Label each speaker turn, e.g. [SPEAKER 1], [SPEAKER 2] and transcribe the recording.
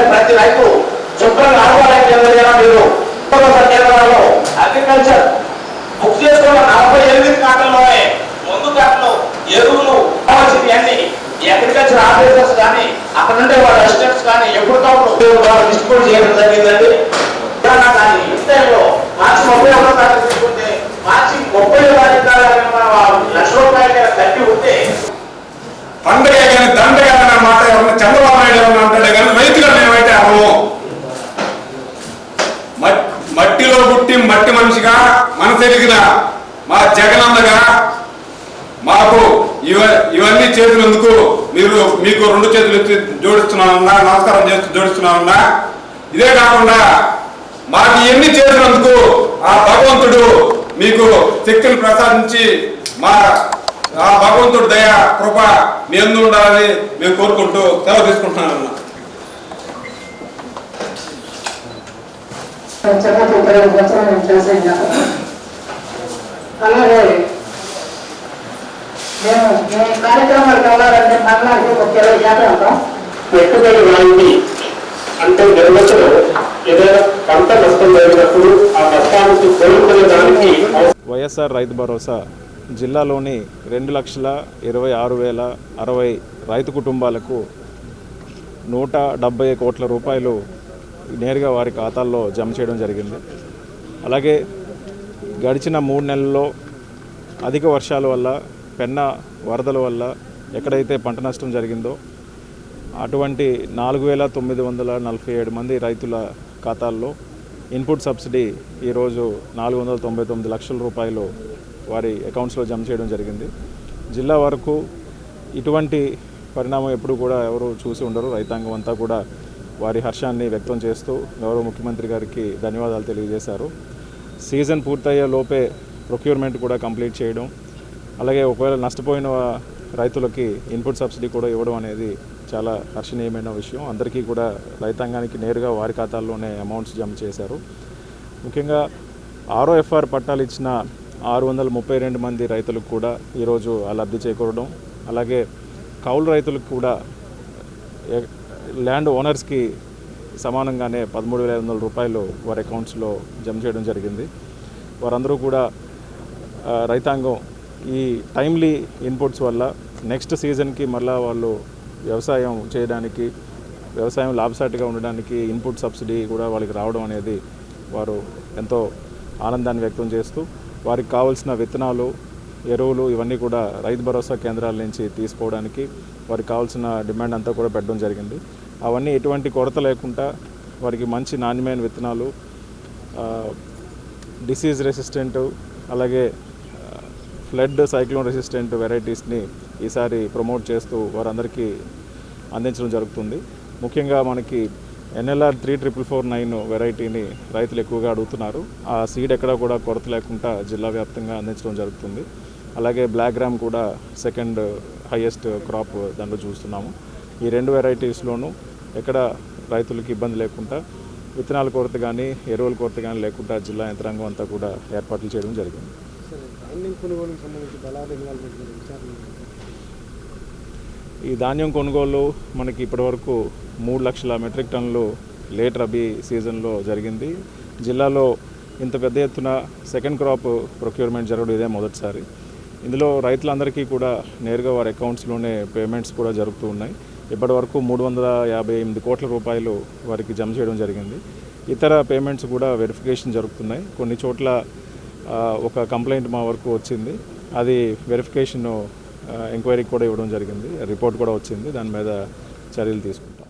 [SPEAKER 1] చేయాలి ప్రతి రైతు. శుభ్రంగా ఆహ్వానం చెందిన మీరు భరోసా కేంద్రాల్లో అగ్రికల్చర్. బుక్ చేసుకున్న నలభై ఎనిమిది కాటల్లోనే ముందు కాటలు ఎరువులు కావాల్సినవి అన్ని అగ్రికల్చర్ ఆఫీసర్స్ కానీ అక్కడ ఉండే వాళ్ళ అసిస్టెంట్స్ కానీ ఎప్పటికప్పుడు వాళ్ళు డిస్ట్రిబ్యూట్ చేయడం జరిగిందండి. కానీ ఇంతలో మార్చి ముప్పై ఒకటో తారీఖు తీసుకుంటే మార్చి ముప్పై తారీఖు లక్ష రూపాయల తగ్గి ఉంటే
[SPEAKER 2] పండుగ మన మా జగనన్నగా మాకు ఇవ ఇవన్నీ చేసినందుకు మీరు మీకు రెండు చేతులు ఎత్తి జోడిస్తున్నానన్నా నమస్కారం చేస్తూ జోడిస్తున్నానన్నా. ఇదే కాకుండా మాకు ఇవన్నీ చేసినందుకు ఆ భగవంతుడు మీకు శక్తిని ప్రసాదించి మా ఆ భగవంతుడు దయ కృప మీ ఎందు ఉండాలని మేము కోరుకుంటూ సెలవు తీసుకుంటున్నానన్నా.
[SPEAKER 3] చెప్పండి అలాగే మేము మేము కార్యక్రమాలకు వెళ్ళాలంటే మరణానికి ఒక ఇరవై శాతం
[SPEAKER 4] పెట్టుబడి అంటే నిర్వచనం ఏదైనా పంట నష్టం జరిగినప్పుడు ఆ నష్టానికి కోలుకునే దానికి
[SPEAKER 5] వైఎస్ఆర్ రైతు భరోసా జిల్లాలోని రెండు లక్షల ఇరవై ఆరు వేల అరవై రైతు కుటుంబాలకు నూట డెబ్బై కోట్ల రూపాయలు నేరుగా వారి ఖాతాల్లో జమ చేయడం జరిగింది. అలాగే గడిచిన మూడు నెలల్లో అధిక వర్షాల వల్ల పెన్న వరదల వల్ల ఎక్కడైతే పంట నష్టం జరిగిందో అటువంటి నాలుగు వేల తొమ్మిది వందల నలభై ఏడు మంది రైతుల ఖాతాల్లో ఇన్పుట్ సబ్సిడీ ఈరోజు నాలుగు వందల తొంభై తొమ్మిది లక్షల రూపాయలు వారి అకౌంట్స్లో జమ చేయడం జరిగింది. జిల్లా వరకు ఇటువంటి పరిణామం ఎప్పుడు కూడా ఎవరు చూసి ఉండరు. రైతాంగం అంతా కూడా వారి హర్షాన్ని వ్యక్తం చేస్తూ గౌరవ ముఖ్యమంత్రి గారికి ధన్యవాదాలు తెలియజేశారు. సీజన్ పూర్తయ్యే లోపే ప్రొక్యూర్మెంట్ కూడా కంప్లీట్ చేయడం అలాగే ఒకవేళ నష్టపోయిన రైతులకి ఇన్పుట్ సబ్సిడీ కూడా ఇవ్వడం అనేది చాలా హర్షణీయమైన విషయం. అందరికీ కూడా రైతాంగానికి నేరుగా వారి ఖాతాల్లోనే అమౌంట్స్ జమ చేశారు. ముఖ్యంగా ఆర్ఓఎఫ్ఆర్ పట్టాలు ఇచ్చిన ఆరు వందల ముప్పై రెండు మంది రైతులకు కూడా ఈరోజు ఆ లబ్ధి చేకూరడం అలాగే కౌలు రైతులకు కూడా ల్యాండ్ ఓనర్స్కి సమానంగానే పదమూడు వేల ఐదు వందల రూపాయలు వారి అకౌంట్స్లో జమ చేయడం జరిగింది. వారందరూ కూడా రైతాంగం ఈ టైమ్లీ ఇన్పుట్స్ వల్ల నెక్స్ట్ సీజన్కి మళ్ళా వాళ్ళు వ్యవసాయం చేయడానికి వ్యవసాయం లాభసాటిగా ఉండడానికి ఇన్పుట్ సబ్సిడీ కూడా వాళ్ళకి రావడం అనేది వారు ఎంతో ఆనందాన్ని వ్యక్తం చేస్తూ వారికి కావాల్సిన విత్తనాలు ఎరువులు ఇవన్నీ కూడా రైతు భరోసా కేంద్రాల నుంచి తీసుకోవడానికి వారికి కావాల్సిన డిమాండ్ అంతా కూడా పెట్టడం జరిగింది. అవన్నీ ఎటువంటి కొరత లేకుండా వారికి మంచి నాణ్యమైన విత్తనాలు డిసీజ్ రెసిస్టెంట్ అలాగే ఫ్లడ్ సైక్లోన్ రెసిస్టెంట్ వెరైటీస్ని ఈసారి ప్రమోట్ చేస్తూ వారందరికీ అందించడం జరుగుతుంది. ముఖ్యంగా మనకి NLR three triple four nine వెరైటీని రైతులు ఎక్కువగా అడుగుతున్నారు. ఆ సీడ్ ఎక్కడా కూడా కొరత లేకుండా జిల్లా వ్యాప్తంగా అందించడం జరుగుతుంది. అలాగే బ్లాక్ గ్రామ్ కూడా సెకండ్ హైయెస్ట్ క్రాప్ దాంట్లో చూస్తున్నాము. ఈ రెండు వెరైటీస్లోనూ ఎక్కడ రైతులకి ఇబ్బంది లేకుండా విత్తనాల కొరత కానీ ఎరువుల కొరత కానీ లేకుండా జిల్లా యంత్రాంగం అంతా కూడా ఏర్పాట్లు చేయడం జరిగింది. ఈ ధాన్యం కొనుగోలు మనకి ఇప్పటివరకు మూడు లక్షల మెట్రిక్ టన్నులు లేట్ రబీ సీజన్లో జరిగింది. జిల్లాలో ఇంత పెద్ద ఎత్తున సెకండ్ క్రాప్ ప్రొక్యూర్మెంట్ జరగడం ఇదే మొదటిసారి. ఇందులో రైతులందరికీ కూడా నేరుగా వారి అకౌంట్స్లోనే పేమెంట్స్ కూడా జరుగుతూ ఉన్నాయి. ఇప్పటి వరకు మూడు వందల యాభై ఎనిమిది కోట్ల రూపాయలు వారికి జమ చేయడం జరిగింది. ఇతర పేమెంట్స్ కూడా వెరిఫికేషన్ జరుగుతున్నాయి. కొన్ని చోట్ల ఒక కంప్లైంట్ మా వరకు వచ్చింది. అది వెరిఫికేషన్ ఎంక్వైరీకి కూడా ఇవ్వడం జరిగింది. రిపోర్ట్ కూడా వచ్చింది. దాని మీద చర్యలు తీసుకుంటాం.